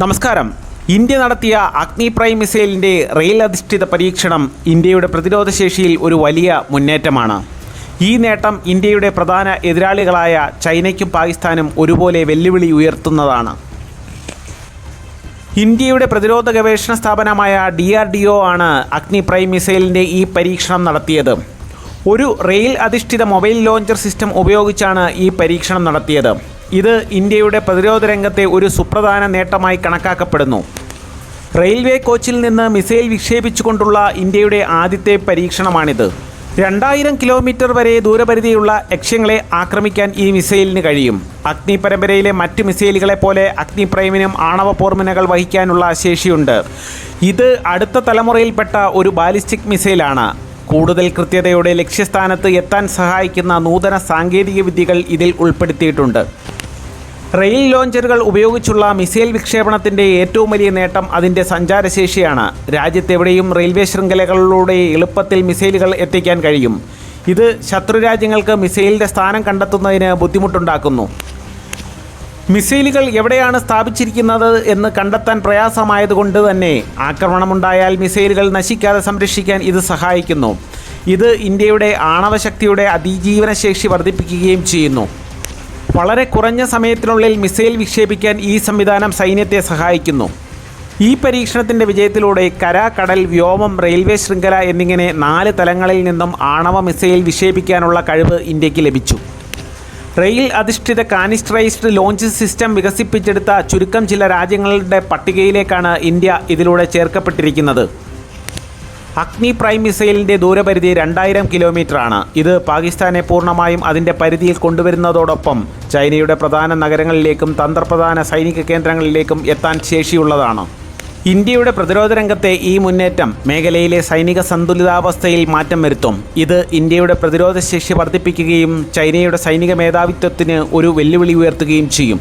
നമസ്കാരം. ഇന്ത്യ നടത്തിയ അഗ്നി പ്രൈം മിസൈലിന്റെ റെയിൽ അധിഷ്ഠിത പരീക്ഷണം ഇന്ത്യയുടെ പ്രതിരോധ ശേഷിയിൽ ഒരു വലിയ മുന്നേറ്റമാണ്. ഈ നേട്ടം ഇന്ത്യയുടെ പ്രധാന എതിരാളികളായ ചൈനയ്ക്കും പാകിസ്ഥാനും ഒരുപോലെ വെല്ലുവിളി ഉയർത്തുന്നതാണ്. ഇന്ത്യയുടെ പ്രതിരോധ ഗവേഷണ സ്ഥാപനമായ ഡി ആർ ഡി ഒ ആണ് അഗ്നി പ്രൈം മിസൈലിന്റെ ഈ പരീക്ഷണം നടത്തിയത്. ഒരു റെയിൽ അധിഷ്ഠിത മൊബൈൽ ലോഞ്ചർ സിസ്റ്റം ഉപയോഗിച്ചാണ് ഈ പരീക്ഷണം നടത്തിയത്. ഇത് ഇന്ത്യയുടെ പ്രതിരോധ രംഗത്തെ ഒരു സുപ്രധാന നേട്ടമായി കണക്കാക്കപ്പെടുന്നു. റെയിൽവേ കോച്ചിൽ നിന്ന് മിസൈൽ വിക്ഷേപിച്ചുകൊണ്ടുള്ള ഇന്ത്യയുടെ ആദ്യത്തെ പരീക്ഷണമാണിത്. രണ്ടായിരം കിലോമീറ്റർ വരെ ദൂരപരിധിയുള്ള ലക്ഷ്യങ്ങളെ ആക്രമിക്കാൻ ഈ മിസൈലിന് കഴിയും. അഗ്നി പരമ്പരയിലെ മറ്റ് മിസൈലുകളെ പോലെ അഗ്നി പ്രൈമിനും ആണവ പോർമിനകൾ വഹിക്കാനുള്ള ശേഷിയുണ്ട്. ഇത് അടുത്ത തലമുറയിൽപ്പെട്ട ഒരു ബാലിസ്റ്റിക് മിസൈലാണ്. കൂടുതൽ കൃത്യതയോടെ ലക്ഷ്യസ്ഥാനത്ത് എത്താൻ സഹായിക്കുന്ന നൂതന സാങ്കേതിക വിദ്യകൾ ഇതിൽ ഉൾപ്പെടുത്തിയിട്ടുണ്ട്. റെയിൽ ലോഞ്ചറുകൾ ഉപയോഗിച്ചുള്ള മിസൈൽ വിക്ഷേപണത്തിന്റെ ഏറ്റവും വലിയ നേട്ടം അതിന്റെ സഞ്ചാരശേഷിയാണ്. രാജ്യത്തെവിടെയും റെയിൽവേ ശൃംഖലകളിലൂടെ എളുപ്പത്തിൽ മിസൈലുകൾ എത്തിക്കാൻ കഴിയും. ഇത് ശത്രുരാജ്യങ്ങൾക്ക് മിസൈലിന്റെ സ്ഥാനം കണ്ടെത്തുന്നതിന് ബുദ്ധിമുട്ടുണ്ടാക്കുന്നു. മിസൈലുകൾ എവിടെയാണ് സ്ഥാപിച്ചിരിക്കുന്നത് എന്ന് കണ്ടെത്താൻ പ്രയാസമായതുകൊണ്ട് തന്നെ ആക്രമണമുണ്ടായാൽ മിസൈലുകൾ നശിക്കാതെ സംരക്ഷിക്കാൻ ഇത് സഹായിക്കുന്നു. ഇത് ഇന്ത്യയുടെ ആണവശക്തിയുടെ അതിജീവനശേഷി വർദ്ധിപ്പിക്കുകയും ചെയ്യുന്നു. വളരെ കുറഞ്ഞ സമയത്തിനുള്ളിൽ മിസൈൽ വിക്ഷേപിക്കാൻ ഈ സംവിധാനം സൈന്യത്തെ സഹായിക്കുന്നു. ഈ പരീക്ഷണത്തിന്റെ വിജയത്തിലൂടെ കര കടൽ വ്യോമം റെയിൽവേ ശൃംഖല എന്നിങ്ങനെ നാല് തലങ്ങളിൽ നിന്നും ആണവ മിസൈൽ വിക്ഷേപിക്കാനുള്ള കഴിവ് ഇന്ത്യയ്ക്ക് ലഭിച്ചു. റെയിൽ അധിഷ്ഠിത കാനിസ്ട്രൈസ്ഡ് ലോഞ്ച് സിസ്റ്റം വികസിപ്പിച്ചെടുത്ത ചുരുക്കം ചില രാജ്യങ്ങളുടെ പട്ടികയിലേക്കാണ് ഇന്ത്യ ഇതിലൂടെ ചേർക്കപ്പെട്ടിരിക്കുന്നത്. അഗ്നി പ്രൈം മിസൈലിന്റെ ദൂരപരിധി രണ്ടായിരം കിലോമീറ്ററാണ്. ഇത് പാകിസ്ഥാനെ പൂർണമായും അതിന്റെ പരിധിയിൽ കൊണ്ടുവരുന്നതോടൊപ്പം ചൈനയുടെ പ്രധാന നഗരങ്ങളിലേക്കും തന്ത്രപ്രധാന സൈനിക കേന്ദ്രങ്ങളിലേക്കും എത്താൻ ശേഷിയുള്ളതാണ്. ഇന്ത്യയുടെ പ്രതിരോധ രംഗത്തെ ഈ മുന്നേറ്റം മേഖലയിലെ സൈനിക സന്തുലിതാവസ്ഥയിൽ മാറ്റം വരുത്തും. ഇത് ഇന്ത്യയുടെ പ്രതിരോധ ശേഷി വർദ്ധിപ്പിക്കുകയും ചൈനയുടെ സൈനിക മേധാവിത്വത്തിന് ഒരു വെല്ലുവിളി ഉയർത്തുകയും ചെയ്യും.